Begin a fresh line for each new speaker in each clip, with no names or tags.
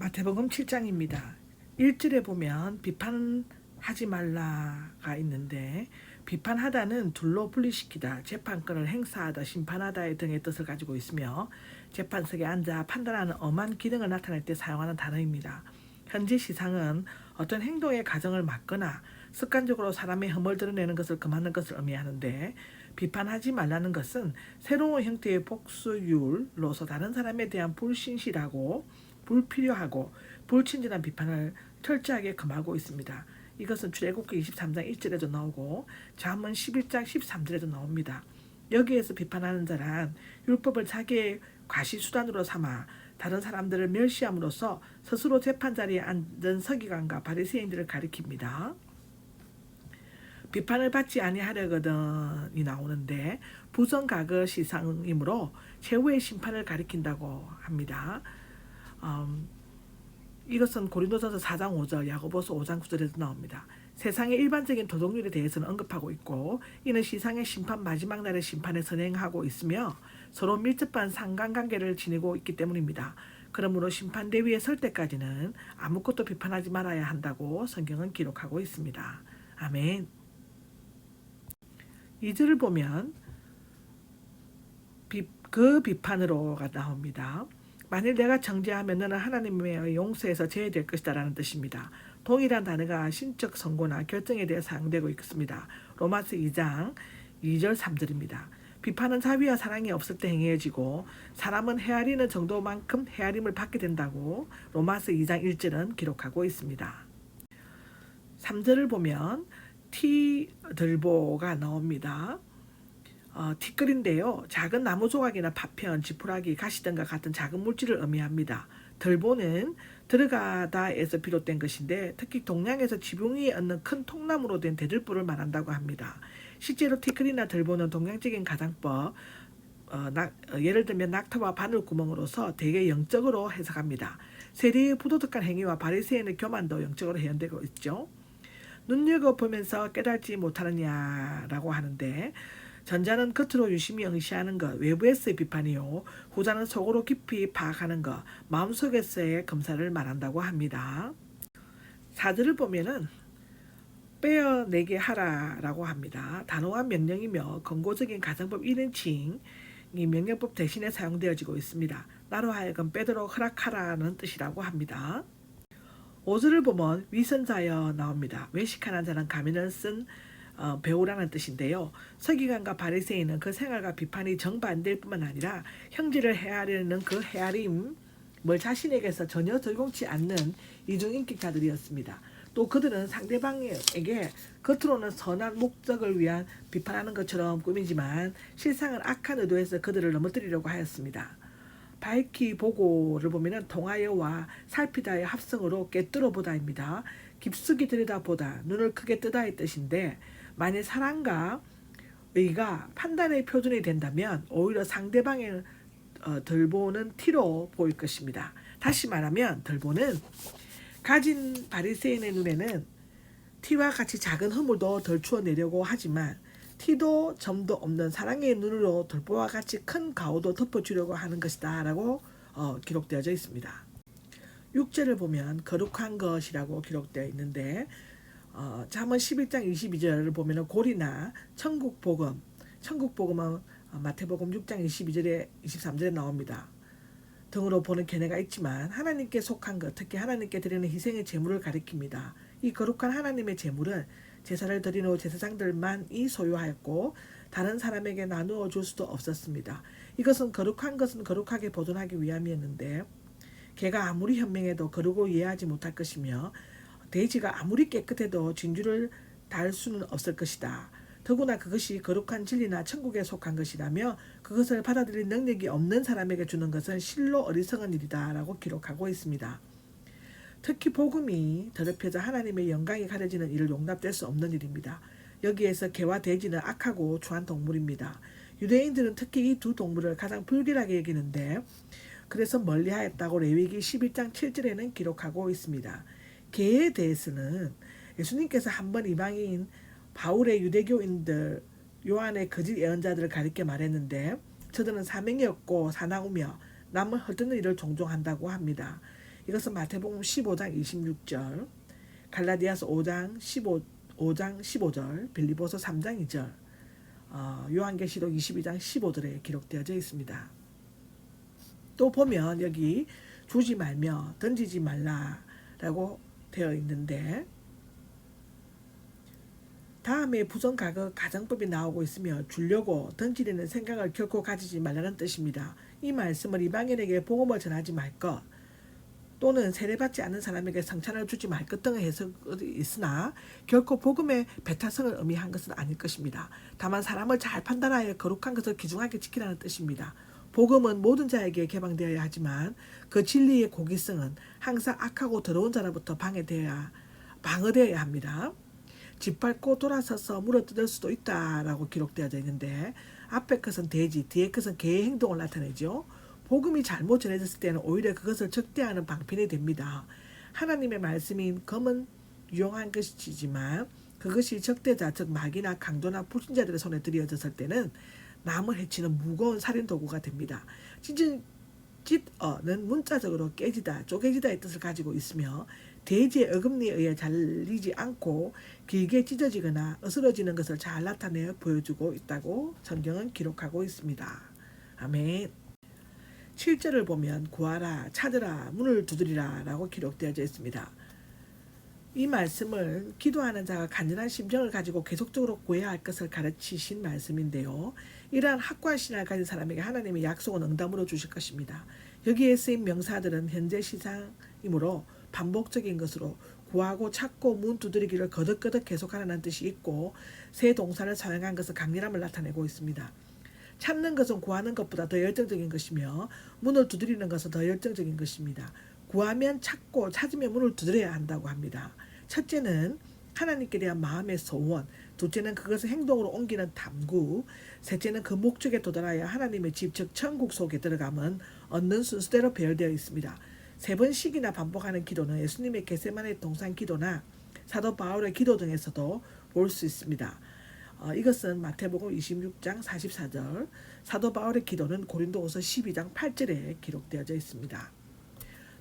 마태복음 7장입니다. 1절에 보면 비판하지 말라가 있는데 비판하다는 둘로 분리시키다, 재판권을 행사하다, 심판하다 등의 뜻을 가지고 있으며 재판석에 앉아 판단하는 엄한 기능을 나타낼 때 사용하는 단어입니다. 현재 시상은 어떤 행동의 가정을 막거나 습관적으로 사람의 흠을 드러내는 것을 금하는 것을 의미하는데 비판하지 말라는 것은 새로운 형태의 복수율로서 다른 사람에 대한 불신실하고 불필요하고 불친절한 비판을 철저하게 금하고 있습니다. 이것은 출애굽기 23장 1절에도 나오고 잠언 11장 13절에도 나옵니다. 여기에서 비판하는 자란 율법을 자기의 과시 수단으로 삼아 다른 사람들을 멸시함으로써 스스로 재판 자리에 앉은 서기관과 바리새인들을 가리킵니다. 비판을 받지 아니하려거든이 나오는데 부정가거 시상이므로 최후의 심판을 가리킨다고 합니다. 음, 이것은 고린도전서 4장 5절, 야고보서 5장 9절에도 나옵니다. 세상의 일반적인 도덕률에 대해서는 언급하고 있고 이는 시상의 심판 마지막 날의 심판에 선행하고 있으며 서로 밀접한 상관관계를 지니고 있기 때문입니다. 그러므로 심판대 위에 설 때까지는 아무것도 비판하지 말아야 한다고 성경은 기록하고 있습니다. 아멘. 2절을 보면 비, 그 비판으로가 나옵니다. 만일 내가 정죄하면 너는 하나님의 용서에서 제외될 것이다라는 뜻입니다. 동일한 단어가 신적 선고나 결정에 대해 사용되고 있습니다. 로마스 2장 2절 3절입니다. 비판은 자비와 사랑이 없을 때 행해지고 사람은 헤아리는 정도만큼 헤아림을 받게 된다고 로마스 2장 1절은 기록하고 있습니다. 3절을 보면 티들보가 나옵니다. 어, 티끌인데요. 작은 나무 조각이나 파편, 지푸라기, 가시 등과 같은 작은 물질을 의미합니다. 들보는 들어가다에서 비롯된 것인데 특히 동양에서 지붕 위에 얹는 큰 통나무로 된 대들보를 말한다고 합니다. 실제로 티끌이나 들보는 동양적인 가장법 어, 낙, 어, 예를 들면 낙타와 바늘 구멍으로서 대개 영적으로 해석합니다. 세리의 부도덕한 행위와 바리새인의 교만도 영적으로 해연되고 있죠. 눈여겨보면서 깨닫지 못하느냐라고 하는데 전자는 겉으로 유심히 응시하는 것, 외부에서의 비판이요. 후자는 속으로 깊이 파악하는 것, 마음속에서의 검사를 말한다고 합니다. 사들을 보면은 빼어내게 하라라고 합니다. 단호한 명령이며 권고적인 가정법 1인칭 이 명령법 대신에 사용되어지고 있습니다. 나로 하여금 빼도록 허락하라는 뜻이라고 합니다. 오절을 보면 위선자여 나옵니다. 외식하는 자는 가면을 쓴 어, 배우라는 뜻인데요. 서기관과 바리새인은 그 생활과 비판이 정반대일 뿐만 아니라 형제를 헤아리는 그 헤아림을 자신에게서 전혀 적용치 않는 이중 인격자들이었습니다. 또 그들은 상대방에게 겉으로는 선한 목적을 위한 비판하는 것처럼 꾸미지만 실상은 악한 의도에서 그들을 넘어뜨리려고 하였습니다. 밝히 보고를 보면은 통하여와 살피다의 합성으로 깨뜨려 보다입니다. 깊숙이 들여다보다 눈을 크게 뜨다의 뜻인데 만일 사랑과 의가 판단의 표준이 된다면 오히려 상대방의 어, 덜보는 티로 보일 것입니다. 다시 말하면 덜보는 가진 바리새인의 눈에는 티와 같이 작은 허물도 덜 추어 내려고 하지만 티도 점도 없는 사랑의 눈으로 돌보와 같이 큰 가오도 덮어주려고 하는 것이다 라고 어, 기록되어져 있습니다. 6절을 보면 거룩한 것이라고 기록되어 있는데 어, 잠언 11장 22절을 보면 고리나 천국 복음 천국 복음은 어, 마태복음 6장 22절에 23절에 나옵니다. 등으로 보는 견해가 있지만 하나님께 속한 것, 특히 하나님께 드리는 희생의 제물을 가리킵니다. 이 거룩한 하나님의 제물은 제사를 드리는 제사장들만이 소유하였고 다른 사람에게 나누어 줄 수도 없었습니다. 이것은 거룩한 것은 거룩하게 보존하기 위함이었는데 개가 아무리 현명해도 거르고 이해하지 못할 것이며 돼지가 아무리 깨끗해도 진주를 달 수는 없을 것이다. 더구나 그것이 거룩한 진리나 천국에 속한 것이라며 그것을 받아들일 능력이 없는 사람에게 주는 것은 실로 어리석은 일이다라고 기록하고 있습니다. 특히 복음이 더럽혀져 하나님의 영광이 가려지는 일을 용납될 수 없는 일입니다. 여기에서 개와 돼지는 악하고 추한 동물입니다. 유대인들은 특히 이 두 동물을 가장 불길하게 여기는데 그래서 멀리하였다고 레위기 11장 7절에는 기록하고 있습니다. 개에 대해서는 예수님께서 한번 이방인 바울의 유대교인들 요한의 거짓 예언자들을 가리켜 말했는데 저들은 사명이 없고 사나우며 남을 헐뜯는 일을 종종 한다고 합니다. 이것은 마태복음 15장 26절, 갈라디아서 5장 15 5장 15절, 빌리보서 3장 2절, 어, 요한계시록 22장 15절에 기록되어져 있습니다. 또 보면 여기 주지 말며 던지지 말라라고 되어 있는데 다음에 부정가격 가정법이 나오고 있으며 주려고 던지려는 생각을 결코 가지지 말라는 뜻입니다. 이 말씀을 이방인에게 복음을 전하지 말 것, 또는 세례받지 않는 사람에게 성찬을 주지 말 것 등의 해석이 있으나 결코 복음의 배타성을 의미한 것은 아닐 것입니다. 다만 사람을 잘 판단하여 거룩한 것을 귀중하게 지키라는 뜻입니다. 복음은 모든 자에게 개방되어야 하지만 그 진리의 고기성은 항상 악하고 더러운 자로부터 방해되어야 방어되어야 합니다. 짓밟고 돌아서서 물어뜯을 수도 있다라고 기록되어져 있는데 앞에 것은 돼지, 뒤에 것은 개의 행동을 나타내죠. 복음이 잘못 전해졌을 때는 오히려 그것을 적대하는 방편이 됩니다. 하나님의 말씀인 검은 유용한 것이지만 그것이 적대자 즉 마귀나 강도나 불신자들의 손에 들여졌을 때는 남을 해치는 무거운 살인 도구가 됩니다. 찢은 찢어는 문자적으로 깨지다, 쪼개지다의 뜻을 가지고 있으며 대지의 어금니에 의해 잘리지 않고 길게 찢어지거나 으스러지는 것을 잘 나타내어 보여주고 있다고 성경은 기록하고 있습니다. 아멘. 7절을 보면 구하라, 찾으라, 문을 두드리라 라고 기록되어져 있습니다. 이 말씀을 기도하는 자가 간절한 심정을 가지고 계속적으로 구해야 할 것을 가르치신 말씀인데요. 이러한 확고한 신앙을 가진 사람에게 하나님의 약속은 응답으로 주실 것입니다. 여기에 쓰인 명사들은 현재 시상이므로 반복적인 것으로 구하고 찾고 문 두드리기를 거듭거듭 계속하라는 뜻이 있고 새 동사를 사용한 것은 강렬함을 나타내고 있습니다. 찾는 것은 구하는 것보다 더 열정적인 것이며 문을 두드리는 것은 더 열정적인 것입니다. 구하면 찾고 찾으면 문을 두드려야 한다고 합니다. 첫째는 하나님께 대한 마음의 소원, 둘째는 그것을 행동으로 옮기는 탐구, 셋째는 그 목적에 도달하여 하나님의 집, 즉 천국 속에 들어가면 얻는 순서대로 배열되어 있습니다. 세 번씩이나 반복하는 기도는 예수님의 게세만의 동산 기도나 사도 바울의 기도 등에서도 볼 수 있습니다. 어, 이것은 마태복음 26장 44절, 사도 바울의 기도는 고린도후서 12장 8절에 기록되어져 있습니다.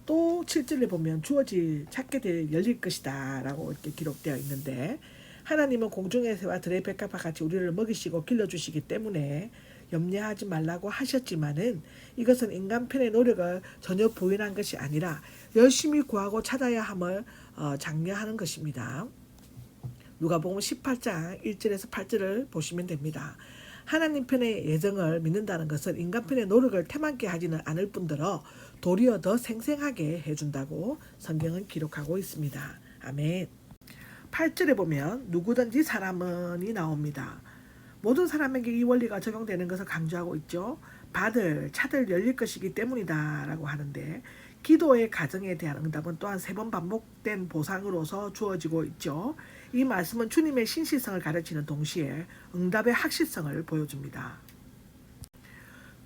또 7절에 보면 주어질 찾게 될 열릴 것이다 라고 이렇게 기록되어 있는데 하나님은 공중의 새와 들의 백합과 같이 우리를 먹이시고 길러주시기 때문에 염려하지 말라고 하셨지만은 이것은 인간 편의 노력을 전혀 부인한 것이 아니라 열심히 구하고 찾아야 함을 어, 장려하는 것입니다. 누가복음 18장 1절에서 8절을 보시면 됩니다. 하나님 편의 예정을 믿는다는 것은 인간 편의 노력을 태만케 하지는 않을 뿐더러 도리어 더 생생하게 해준다고 성경은 기록하고 있습니다. 아멘. 8절에 보면 누구든지 사람은이 나옵니다. 모든 사람에게 이 원리가 적용되는 것을 강조하고 있죠. 받을, 차들 열릴 것이기 때문이다 라고 하는데 기도의 가정에 대한 응답은 또한 세 번 반복된 보상으로서 주어지고 있죠. 이 말씀은 주님의 신실성을 가르치는 동시에 응답의 확실성을 보여줍니다.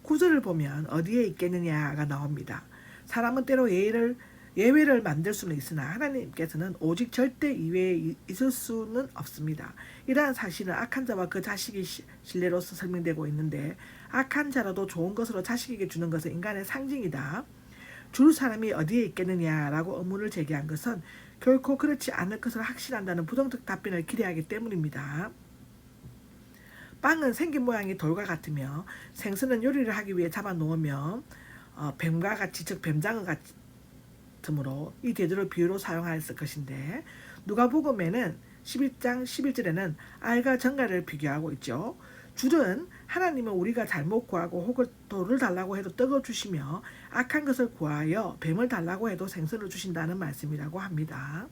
구절을 보면 어디에 있겠느냐가 나옵니다. 사람은 때로 예외를 예외를 만들 수는 있으나 하나님께서는 오직 절대 이외에 있을 수는 없습니다. 이러한 사실은 악한 자와 그 자식이 신뢰로서 설명되고 있는데 악한 자라도 좋은 것으로 자식에게 주는 것은 인간의 상징이다. 줄 사람이 어디에 있겠느냐라고 의문을 제기한 것은 결코 그렇지 않을 것을 확신한다는 부정적 답변을 기대하기 때문입니다. 빵은 생긴 모양이 돌과 같으며 생선은 요리를 하기 위해 잡아 놓으면 어, 뱀과 같이 즉 뱀장어 같으므로 이 대조를 비유로 사용하였을 것인데 누가복음에는 11장 11절에는 알과 정갈을 비교하고 있죠. 줄은 하나님은 우리가 잘못 구하고 혹은 돌을 달라고 해도 떡을 주시며 악한 것을 구하여 뱀을 달라고 해도 생선을 주신다는 말씀이라고 합니다.